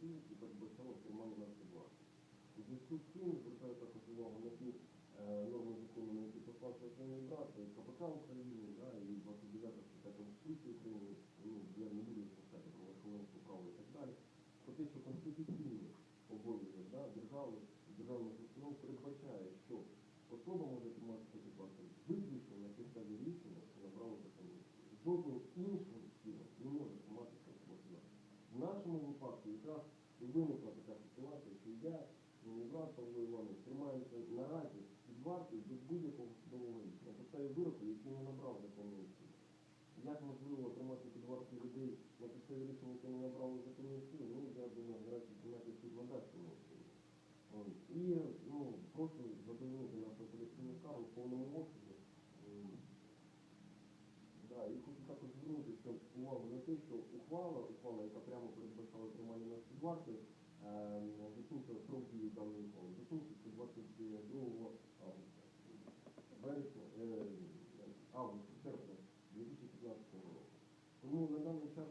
сили і передбачало тримання на варти. У зв'язку з цим звертаю також увагу на ті е, норми закону, на які послався основний брат, і КПК України, да, і 29 стаття Конституції України, ну, я не буду писати про верховенство права і так далі, про те, що конституційний обов'язок да, держави, державних установ передбачає, що особа може тримати варти виключно на підставі рішення, що набрало сили. Жодним іншим чином не може тримати такі варти. В нашому випадку і виникла така ситуація, що я мій брат Павло Іванович тримаємося наразі під вартою без будь-якого судового рішення. На підставі вироку, який не набрав законної сили. Як можливо тримати під вартою людей на підставі рішення, яке не набрало законної сили, ну я думаю, наразі прийняти суд цьому суду. І ну, прошу задовольнити нашу апеляційну скаргу в повному. Да, і хочу також звернути що увагу на те, що ухвала, ухвала, тримання нас під вартою, е, закінчила строк дії даної ухвали, закінчиться 22 августа. Вересня, е, августа, серпня 2015 року. Тому на даний час